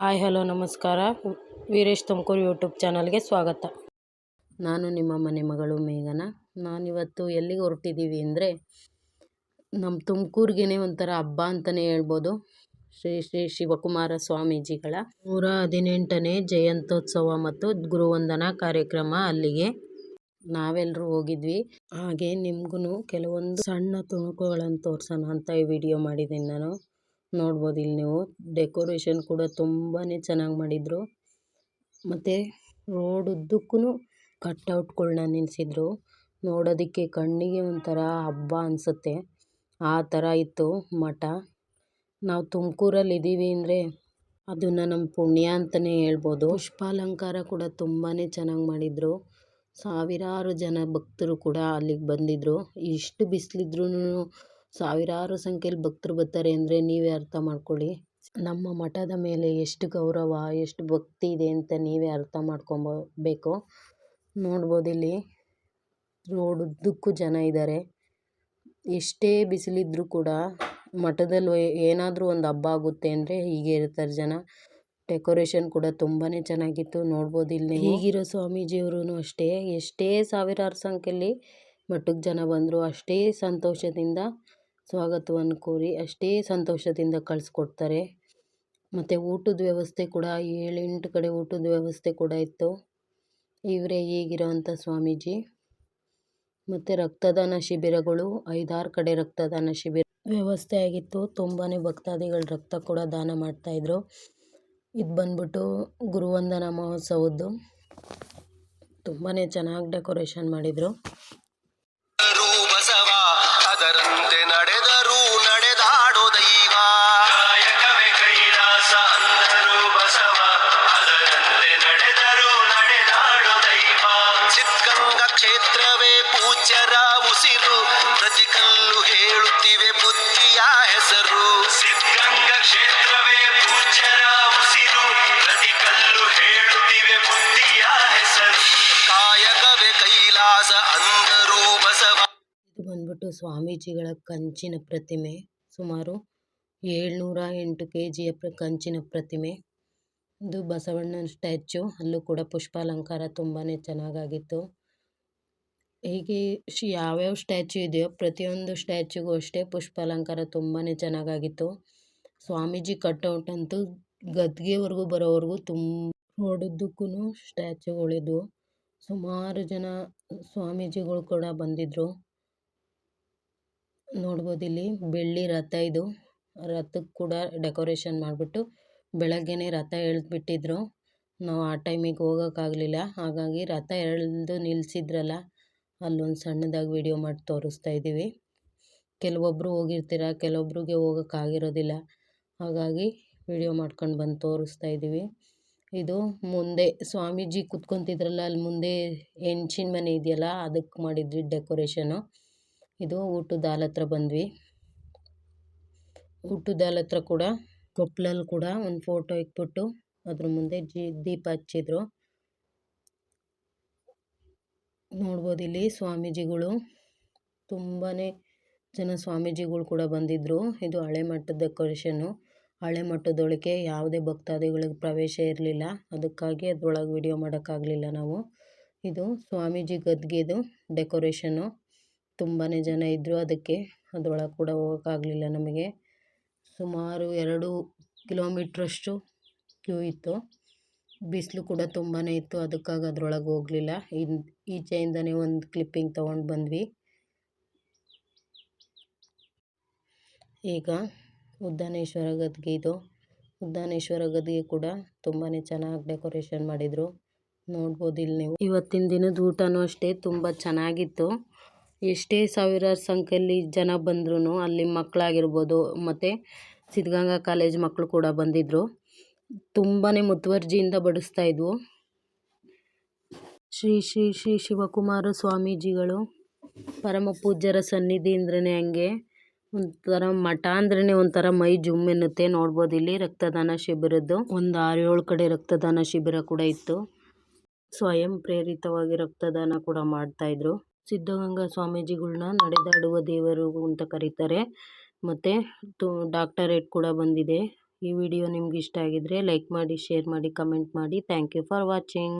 Hi, hello, ನಮಸ್ಕಾರ. Veeresh Tumakuru YouTube ಚಾನಲ್ಗೆ ಸ್ವಾಗತ. ನಾನು ನಿಮ್ಮ ಮನೆ ಮಗಳು ಮೇಘನ. ನಾನಿವತ್ತು ಎಲ್ಲಿಗೆ ಹೊರಟಿದ್ದೀವಿ ಅಂದರೆ ನಮ್ಮ ತುಮಕೂರಿಗೇ ಒಂಥರ ಹಬ್ಬ ಅಂತಲೇ ಹೇಳ್ಬೋದು. ಶ್ರೀ ಶ್ರೀ ಶಿವಕುಮಾರ ಸ್ವಾಮೀಜಿಗಳ ನೂರ ಹದಿನೆಂಟನೇ ಜಯಂತ್ಯೋತ್ಸವ ಮತ್ತು ಗುರುವಂದನಾ ಕಾರ್ಯಕ್ರಮ ಅಲ್ಲಿಗೆ ನಾವೆಲ್ಲರೂ ಹೋಗಿದ್ವಿ. ಹಾಗೆ ನಿಮ್ಗೂ ಕೆಲವೊಂದು ಸಣ್ಣ ತುಣುಕುಗಳನ್ನು ತೋರಿಸೋಣ ಅಂತ ಈ ವಿಡಿಯೋ ಮಾಡಿದ್ದೀನಿ ನಾನು. ನೋಡ್ಬೋದು. ಇಲ್ಲಿ ನೀವು ಡೆಕೋರೇಷನ್ ಕೂಡ ತುಂಬಾ ಚೆನ್ನಾಗಿ ಮಾಡಿದರು. ಮತ್ತು ರೋಡ್ ಉದ್ದಕ್ಕೂ ಕಟ್ಔಟ್ಗಳ್ನ ನಿಲ್ಲಿಸಿದ್ರು ನೋಡೋದಕ್ಕೆ ಕಣ್ಣಿಗೆ ಒಂಥರ ಹಬ್ಬ ಅನಿಸುತ್ತೆ. ಆ ಥರ ಇತ್ತು ಮಠ. ನಾವು ತುಮಕೂರಲ್ಲಿ ಇದ್ದೀವಿ ಅಂದರೆ ಅದನ್ನು ನಮ್ಮ ಪುಣ್ಯ ಅಂತಲೇ ಹೇಳ್ಬೋದು. ಪುಷ್ಪಾಲಂಕಾರ ಕೂಡ ತುಂಬಾ ಚೆನ್ನಾಗಿ ಮಾಡಿದರು. ಸಾವಿರಾರು ಜನ ಭಕ್ತರು ಕೂಡ ಅಲ್ಲಿಗೆ ಬಂದಿದ್ದರು ಇಷ್ಟು ಬಿಸಿಲಿದ್ರೂ ಸಾವಿರಾರು ಸಂಖ್ಯೆಯಲ್ಲಿ ಭಕ್ತರು ಬರ್ತಾರೆ ಅಂದರೆ ನೀವೇ ಅರ್ಥ ಮಾಡ್ಕೊಳ್ಳಿ. ನಮ್ಮ ಮಠದ ಮೇಲೆ ಎಷ್ಟು ಗೌರವ, ಎಷ್ಟು ಭಕ್ತಿ ಇದೆ ಅಂತ ನೀವೇ ಅರ್ಥ ಮಾಡ್ಕೊಬೇಕು. ನೋಡ್ಬೋದು ಇಲ್ಲಿ ರೋಡ್ ಉದ್ದಕ್ಕೂ ಜನ ಇದ್ದಾರೆ. ಎಷ್ಟೇ ಬಿಸಿಲಿದ್ರೂ ಕೂಡ ಮಠದಲ್ಲಿ ಏನಾದರೂ ಒಂದು ಹಬ್ಬ ಆಗುತ್ತೆ ಅಂದರೆ ಹೀಗೆ ಇರ್ತಾರೆ ಜನ. ಡೆಕೋರೇಷನ್ ಕೂಡ ತುಂಬಾ ಚೆನ್ನಾಗಿತ್ತು. ನೋಡ್ಬೋದು ಇಲ್ಲಿ ಈಗಿರೋ ಸ್ವಾಮೀಜಿಯವರು ಅಷ್ಟೇ. ಎಷ್ಟೇ ಸಾವಿರಾರು ಸಂಖ್ಯೆಯಲ್ಲಿ ಮಠಕ್ಕೆ ಜನ ಬಂದರು ಅಷ್ಟೇ ಸಂತೋಷದಿಂದ ಸ್ವಾಗತವನ್ನು ಕೋರಿ ಅಷ್ಟೇ ಸಂತೋಷದಿಂದ ಕಳಿಸ್ಕೊಡ್ತಾರೆ. ಮತ್ತು ಊಟದ ವ್ಯವಸ್ಥೆ ಕೂಡ ಏಳೆಂಟು ಕಡೆ ಊಟದ ವ್ಯವಸ್ಥೆ ಕೂಡ ಇತ್ತು. ಇವರೇ ಈಗಿರೋವಂಥ ಸ್ವಾಮೀಜಿ? ಮತ್ತು ರಕ್ತದಾನ ಶಿಬಿರಗಳು, ಐದಾರು ಕಡೆ ರಕ್ತದಾನ ಶಿಬಿರ ವ್ಯವಸ್ಥೆ ಆಗಿತ್ತು. ತುಂಬಾ ಭಕ್ತಾದಿಗಳು ರಕ್ತ ಕೂಡ ದಾನ ಮಾಡ್ತಾಯಿದ್ರು ಇದು ಬಂದ್ಬಿಟ್ಟು ಗುರುವಂದನ ಮಹೋತ್ಸವದ್ದು. ತುಂಬಾ ಚೆನ್ನಾಗಿ ಡೆಕೋರೇಷನ್ ಮಾಡಿದರು. ಕ್ಷೇತ್ರವೇ ಪೂಜ್ಯರ ಉಸಿರು. ಪ್ರತಿ ಕಲ್ಲು ಹೇಳುತ್ತಿವೆ ಬುದ್ಧಿಯ ಹೆಸರು. ಸಿದ್ಧಗಂಗಾ ಕ್ಷೇತ್ರವೇ ಪೂಜ್ಯರ ಉಸಿರು. ಪ್ರತಿ ಕಲ್ಲು ಹೇಳುತ್ತಿವೆ ಬುದ್ಧಿಯ ಹೆಸರು. ಕಾಯಕವೇ ಕೈಲಾಸ ಅಂದರು ಬಸವ. ಇದು ಬಂದ್ಬಿಟ್ಟು ಸ್ವಾಮೀಜಿಗಳ ಕಂಚಿನ ಪ್ರತಿಮೆ. ಸುಮಾರು ಏಳ್ನೂರ ಎಂಟು ಕೆ ಜಿಯ ಪ್ರ ಕಂಚಿನ ಪ್ರತಿಮೆ. ಇದು ಬಸವಣ್ಣನ ಸ್ಟ್ಯಾಚ್ಯು. ಅಲ್ಲೂ ಕೂಡ ಪುಷ್ಪಾಲಂಕಾರ ತುಂಬಾ ಚೆನ್ನಾಗಾಗಿತ್ತು. ಹೀಗೆ ಶ್ ಯಾವ್ಯಾವ ಸ್ಟ್ಯಾಚು ಇದೆಯೋ ಪ್ರತಿಯೊಂದು ಸ್ಟ್ಯಾಚ್ಯುಗೂ ಅಷ್ಟೇ ಪುಷ್ಪಾಲಂಕಾರ ತುಂಬಾ ಚೆನ್ನಾಗಾಗಿತ್ತು. ಸ್ವಾಮೀಜಿ ಕಟ್ಔಟ್ ಅಂತೂ ಗದ್ಗೆವರೆಗೂ ಬರೋವರೆಗೂ ತುಂಬ ನೋಡಿದ್ದಕ್ಕೂ ಸ್ಟ್ಯಾಚ್ಯುಗಳಿದ್ವು ಸುಮಾರು ಜನ ಸ್ವಾಮೀಜಿಗಳು ಕೂಡ ಬಂದಿದ್ದರು ನೋಡ್ಬೋದು ಇಲ್ಲಿ ಬೆಳ್ಳಿ ರಥ ಇದು. ರಥಕ್ಕೆ ಕೂಡ ಡೆಕೋರೇಷನ್ ಮಾಡಿಬಿಟ್ಟು ಬೆಳಗ್ಗೆನೇ ರಥ ಎಳೆದ್ಬಿಟ್ಟಿದ್ರು. ನಾವು ಆ ಟೈಮಿಗೆ ಹೋಗೋಕ್ಕಾಗಲಿಲ್ಲ. ಹಾಗಾಗಿ ರಥ ಎಳೆದು ನಿಲ್ಲಿಸಿದ್ರಲ್ಲ ಅಲ್ಲೊಂದು ಸಣ್ಣದಾಗಿ ವಿಡಿಯೋ ಮಾಡಿ ತೋರಿಸ್ತಾ ಇದ್ದೀವಿ. ಕೆಲವೊಬ್ಬರು ಹೋಗಿರ್ತೀರ ಕೆಲವೊಬ್ಬರಿಗೆ ಹೋಗೋಕ್ಕಾಗಿರೋದಿಲ್ಲ ಹಾಗಾಗಿ ವಿಡಿಯೋ ಮಾಡ್ಕೊಂಡು ಬಂದು ತೋರಿಸ್ತಾ ಇದ್ದೀವಿ. ಇದು ಮುಂದೆ ಸ್ವಾಮೀಜಿ ಕುತ್ಕೊತಿದ್ರಲ್ಲ, ಅಲ್ಲಿ ಮುಂದೆ ಹೆಂಚಿನ ಮನೆ ಇದೆಯಲ್ಲ, ಅದಕ್ಕೆ ಮಾಡಿದ್ವಿ ಡೆಕೋರೇಷನು. ಇದು ಊಟದ ಹತ್ರ ಬಂದ್ವಿ. ಊಟದ ಹತ್ರ ಕೂಡ ಕೊಪ್ಪಲಲ್ಲಿ ಕೂಡ ಒಂದು ಫೋಟೋ ಇಟ್ಬಿಟ್ಟು ಅದ್ರ ಮುಂದೆ ಜಿ ದೀಪ ಹಚ್ಚಿದ್ರು. ನೋಡ್ಬೋದು ಇಲ್ಲಿ ಸ್ವಾಮೀಜಿಗಳು. ತುಂಬಾ ಜನ ಸ್ವಾಮೀಜಿಗಳು ಕೂಡ ಬಂದಿದ್ದರು ಇದು ಹಳೆ ಮಟ್ಟದ ಡೆಕೋರೇಷನ್ನು. ಹಳೆ ಮಟ್ಟದೊಳಗೆ ಯಾವುದೇ ಭಕ್ತಾದಿಗಳಿಗೆ ಪ್ರವೇಶ ಇರಲಿಲ್ಲ. ಅದಕ್ಕಾಗಿ ಅದರೊಳಗೆ ವಿಡಿಯೋ ಮಾಡೋಕ್ಕಾಗಲಿಲ್ಲ ನಾವು. ಇದು ಸ್ವಾಮೀಜಿ ಗದ್ಗೆದು ಡೆಕೋರೇಷನ್ನು. ತುಂಬಾ ಜನ ಇದ್ದರು ಅದಕ್ಕೆ. ಅದರೊಳಗೆ ಕೂಡ ಹೋಗೋಕ್ಕಾಗಲಿಲ್ಲ ನಮಗೆ. ಸುಮಾರು ಎರಡು ಕಿಲೋಮೀಟ್ರಷ್ಟು ಕ್ಯೂ ಇತ್ತು. ಬಿಸಿಲು ಕೂಡ ತುಂಬಾ ಇತ್ತು, ಅದಕ್ಕಾಗಿ ಅದರೊಳಗೆ ಹೋಗಲಿಲ್ಲ. ಇನ್, ಈಚೆಯಿಂದನೇ ಒಂದು ಕ್ಲಿಪ್ಪಿಂಗ್ ತೊಗೊಂಡು ಬಂದ್ವಿ. ಈಗ ಉದ್ದಾನೇಶ್ವರ ಗದ್ಗೆ ಇದು. ಉದ್ದಾನೇಶ್ವರ ಗದ್ಗೆ ಕೂಡ ತುಂಬಾ ಚೆನ್ನಾಗಿ ಡೆಕೋರೇಷನ್ ಮಾಡಿದರು. ನೋಡ್ಬೋದು ಇಲ್ಲಿ ನೀವು. ಇವತ್ತಿನ ದಿನದ ಊಟನೂ ಅಷ್ಟೇ ತುಂಬ ಚೆನ್ನಾಗಿತ್ತು. ಎಷ್ಟೇ ಸಾವಿರಾರು ಸಂಖ್ಯೆಯಲ್ಲಿ ಜನ ಬಂದ್ರೂ ಅಲ್ಲಿ ಮಕ್ಕಳಾಗಿರ್ಬೋದು ಮತ್ತು ಸಿದ್ಧಗಂಗಾ ಕಾಲೇಜ್ ಮಕ್ಕಳು ಕೂಡ ಬಂದಿದ್ದರು ತುಂಬಾ ಮುತುವರ್ಜಿಯಿಂದ ಬಡಿಸ್ತಾಯಿದ್ವು ಶ್ರೀ ಶ್ರೀ ಶ್ರೀ ಶಿವಕುಮಾರ ಸ್ವಾಮೀಜಿಗಳು ಪರಮ ಪೂಜ್ಯರ ಸನ್ನಿಧಿ ಅಂದ್ರೇ ಹಂಗೆ ಒಂಥರ ಮಠ ಅಂದ್ರೇ ಒಂಥರ ಮೈ ಜುಮ್ ಎನ್ನುತ್ತೆ ನೋಡ್ಬೋದು ಇಲ್ಲಿ ರಕ್ತದಾನ ಶಿಬಿರದ್ದು. ಒಂದು ಆರು ಏಳು ಕಡೆ ರಕ್ತದಾನ ಶಿಬಿರ ಕೂಡ ಇತ್ತು. ಸ್ವಯಂ ಪ್ರೇರಿತವಾಗಿ ರಕ್ತದಾನ ಕೂಡ ಮಾಡ್ತಾಯಿದ್ರು ಸಿದ್ಧಗಂಗಾ ಸ್ವಾಮೀಜಿಗಳನ್ನ ನಡೆದಾಡುವ ದೇವರು ಅಂತ ಕರೀತಾರೆ. ಮತ್ತು ಡಾಕ್ಟರೇಟ್ ಕೂಡ ಬಂದಿದೆ. ಈ ವಿಡಿಯೋ ನಿಮ್ಗೆ ಇಷ್ಟ ಆಗಿದ್ರೆ ಲೈಕ್ ಮಾಡಿ ಶೇರ್ ಮಾಡಿ ಕಮೆಂಟ್ ಮಾಡಿ. Thank you for watching